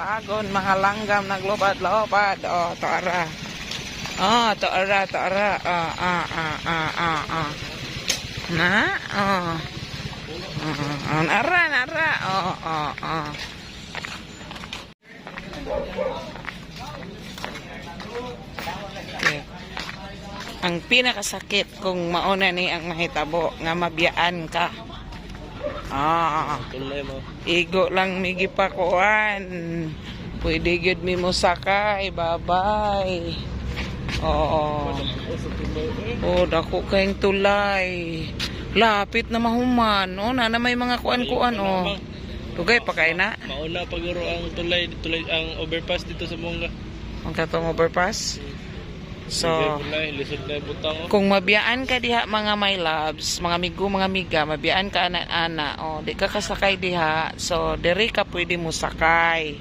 Ayun, mga langgam naglobad-lobad. Oh, taara. Oh, taara, taara. Ah, ah, ah, ah, ah, ah. Na? Oh. Oh, oh, nara, nara. Oh, oh, oh. Ang pinakasakit kung mauna ni ang mahitabo nga mabiyaan ka. Ah, igo lang migi pa kuan. Pwede gyud mi mo sakay, babay. Oo. Oh, dako kayong tulay. Lapit na mahuman. Oh, na na may mga kuan-kuan oh. Tugay pa kay na. Mauna paguro ang tulay, tulay ang overpass dito sa Mongga. Ang katong overpass. So, kung mabiyaan ka diha mga my loves, mga migo, mga miga, mabiyaan ka ana-ana, oh, di ka kasakay diha. So, diri ka pwede mo sakay.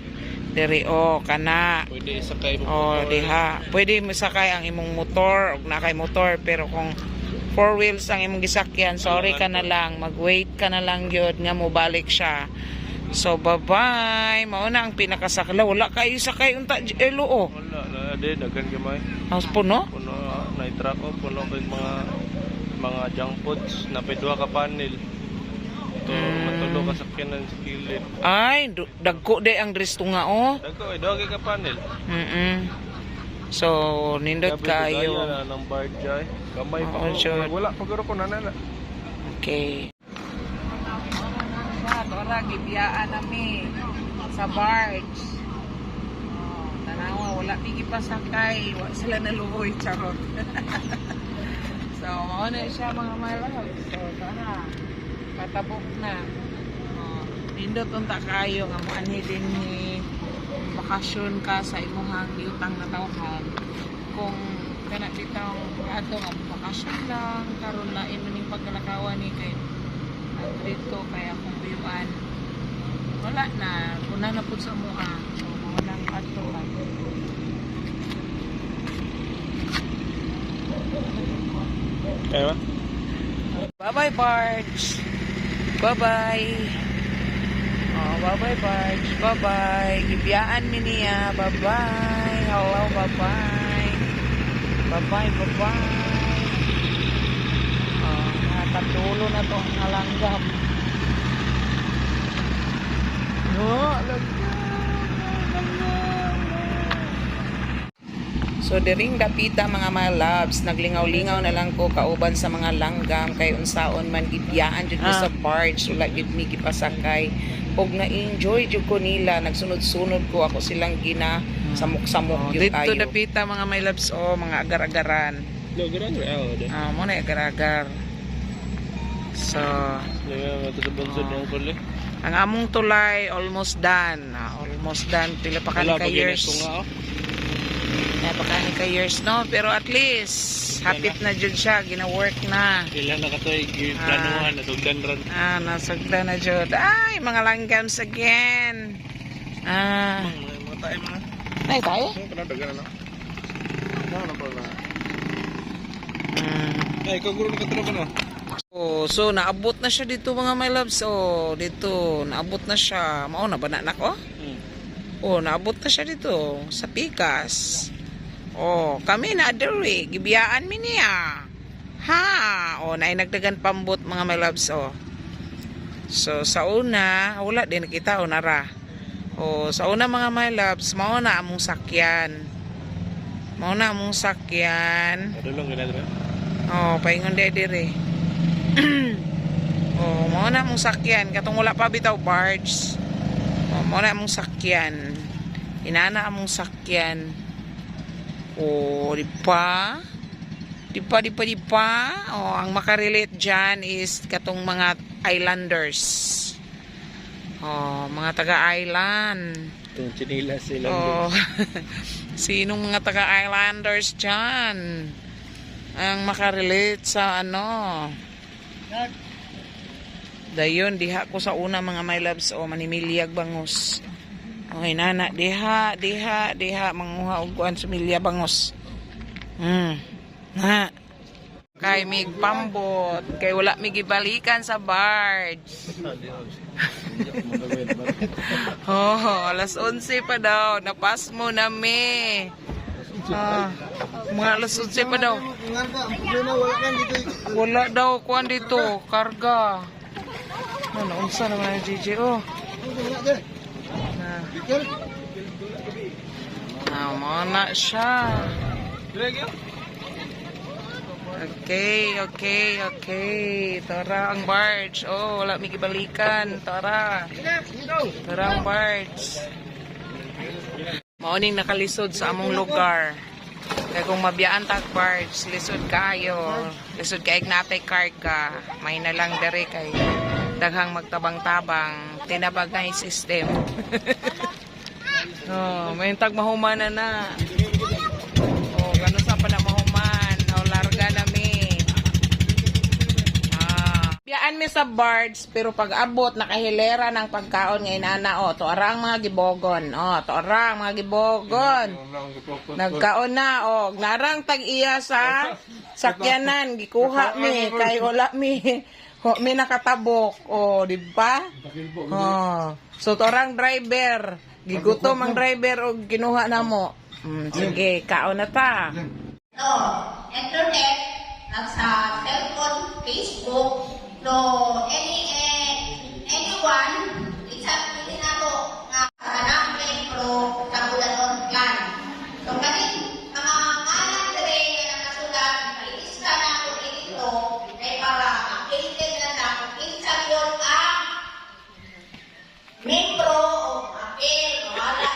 Diri oh, kana. Pwede isakay mo. Oh, diha. Pwede mo sakay ang imong motor, ug nakay motor, pero kung four wheels ang imong gisakyan, sorry ka na lang, mag-wait ka na lang gyud nga mo balik siya. So, bye-bye. Mao na ang pinakasakla. Wala kayo sakay unta elo oh. Wala, na din, dagan gamay. House puno? Puno, na oh, puno kay mga mga junk foods na pedwa ka panel. Ito, Mm. matulo ka sakyanan sa kilid. Ay, dagko de ang dristo nga oh. Dako, eh, doggy ka panel. Mm So, nindot Gabi, kayo. na ng barjay. Kamay pa Oo, ko. sure. Wala, paguro ko na na. Okay. Ora, gibiyaan nami sa barge. Wala pigi pa sakay. Wala sila naluhoy, charot. so, mao na siya mga malaw. So, tara. Patabok na. Oh, nindot unta kayo nga mo anhi din ni bakasyon ka sa imuhang yutang na tawhan. Kung kana bitaw ato nga bakasyon lang karon lain maning pagkalakawan ni kay dito kaya kung buyuan wala na una na po sa mua so mga nang ato Kaya ba? bye bye Barge. Bye bye oh bye bye Barge. Bye bye gibiyaan mi niya. Bye bye hello bye bye bye bye bye bye oh nakatulo na to ang halanggam no So diring dapita mga my loves, naglingaw-lingaw na lang ko kauban sa mga langgam kay unsaon man gibiyaan jud Ah. sa barge wala gid mi gipasakay. Og na-enjoy jud ko nila, nagsunod-sunod ko ako silang gina samok-samok jud dito tayo. na- dapita mga my loves oh, mga agar-agaran. Oo, din. Ah, mo na agar-agar. So, Ah. kuli. ang among tulay almost done. Ah, almost done. Pila pa kani ka years. ko nga, oh. Kaya pa kani ka years no, pero at least hapit na jud siya, gina-work na. Ilan na katoy, planuhan, nasugdan ron. Ah, nasagda na jud. Ay, mga langgams again. Ah, Mga tayo mga. nay tayo. Pa na, na. Ano na pala? Mm. Ay, ikaw guro na katro ka na. Oh, so naabot na siya dito mga my loves. Oh, dito naabot na siya. Mao na ba na anak oh? Hmm. Oh, naabot na siya dito sa Pikas. Oh, kami na diri, gibiyaan mi niya. Ha, oh, naay nagdagan pambot mga my loves oh. So sa una, wala din kita oh nara. Oh, sa una mga my loves, mao na among sakyan. Mao na among sakyan. Madulong ginadro. Oh, paingon di dire. oh, mao na mong sakyan katong wala pa bitaw barge. Oh, mao na mong sakyan. Inana among sakyan. Oh, di pa? Di pa, di pa, di pa. Oh, ang makarelate dyan is katong mga islanders. Oh, mga taga-island. Itong chinila sila. Oh. Sinong mga taga-islanders dyan? Ang makarelate sa ano? Dayon, diha ko sa una mga my loves o manimilyag bangos. Okay, nana, diha, diha, diha, manguha og kuan sa milya bangos. Hmm. Na. Kay mig pambot, kay wala mig ibalikan sa barge. Oh, alas 11 pa daw. Napas mo na me. Ah, mga alas 11 pa daw. Wala daw kuan dito, karga. Ano, unsa naman ang GG? Oh. Na. Ah, mo na siya. Okay, okay, okay. Tara ang barge. Oh, wala may gibalikan. Tara. Tara ang barge. Mauning nakalisod sa among lugar. Kaya kung mabiyaan tag barge, lisod kayo. Lisod kay natay karga. May na lang dere kay daghang magtabang-tabang. Tinabag na yung system. oh, may tag mahuman na. Oh, gano'n sa pa na mahuman. Oh, larga na mi. Ah. Biyaan mi sa barge, pero pag abot, nakahilera ng pagkaon ngayon ana, oh, to arang mga gibogon. Oh, to arang mga gibogon. Nagkaon na, oh, narang tag iya sa sakyanan, gikuha mi, kay wala mi, ho, mi nakatabok, oh, di ba? Oh, so to arang driver, gigutom ang driver, o kinuha na mo. Hmm, sige, kaon na ta. no, internet, nagsa cellphone, Facebook, no, membro o apel, wala.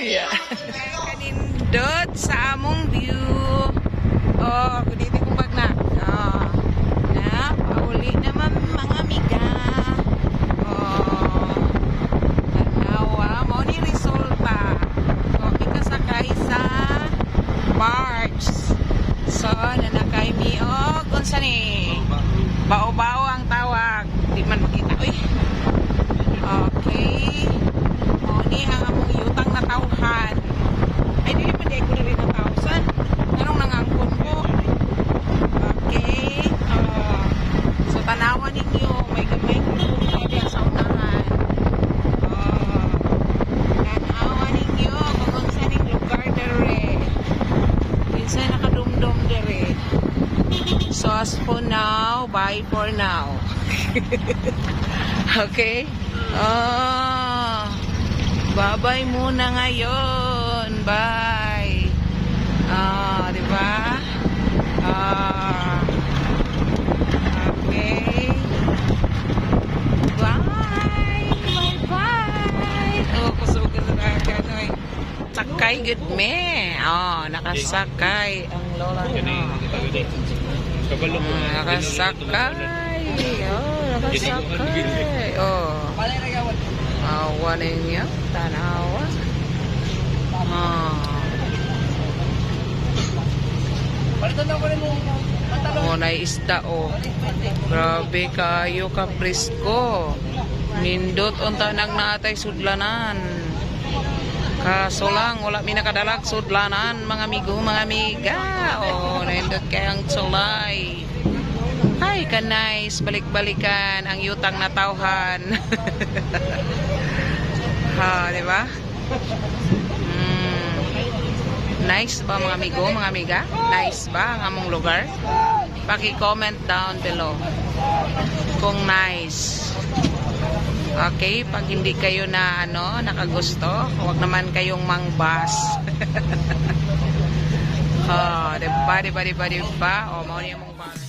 Yeah. Kanindot sa among view. Oh, kuditi kong bag na. Oh. Na, pauli naman mga amiga. Oh. Tanawa, mo ni resulta. Oh, ka sakay sa barge. So, nanakay mi. Oh, kung saan eh. Bao-bao ang tawag. Di man makita. Uy. Okay. O, ni ang among yutang na tauhan. Ay, dili pa di ko na rin na tausan. Anong nangangkon ko? Okay. Oh. so, tanawan ninyo. May gamay ko na diya sa unahan. Oh. Tanawan ninyo kung kung saan yung lugar dere. Minsan nakadumdum dere. As for now, bye for now. Okay? Oh. Bye-bye muna ngayon. Bye. Ah, di ba? Ah. Okay. Bye. Bye-bye. Oh, kusog ka. Ano eh. Sakay good me. Oh, nakasakay ang lola niya. Mm, nakasakay. Oh, nakasakay. Oh. Awa ninyo. Tanawa. Ah. Oh, na isda oh. Grabe kayo ka presko. Nindot unta nang natay sudlanan. Kaso lang, wala mi nakadalag sudlanan, mga amigo, mga amiga. Oh, nindot kayang sulay. Ay, ka nice. Balik-balikan ang yutang na tauhan. ha, di ba? Mm. Nice ba mga amigo, mga amiga? Nice ba ang among lugar? Paki-comment down below kung nice. Okay, pag hindi kayo na ano, nakagusto, huwag naman kayong mangbas. ha, di ba, di ba, di ba, di ba? O, mauni mong bas.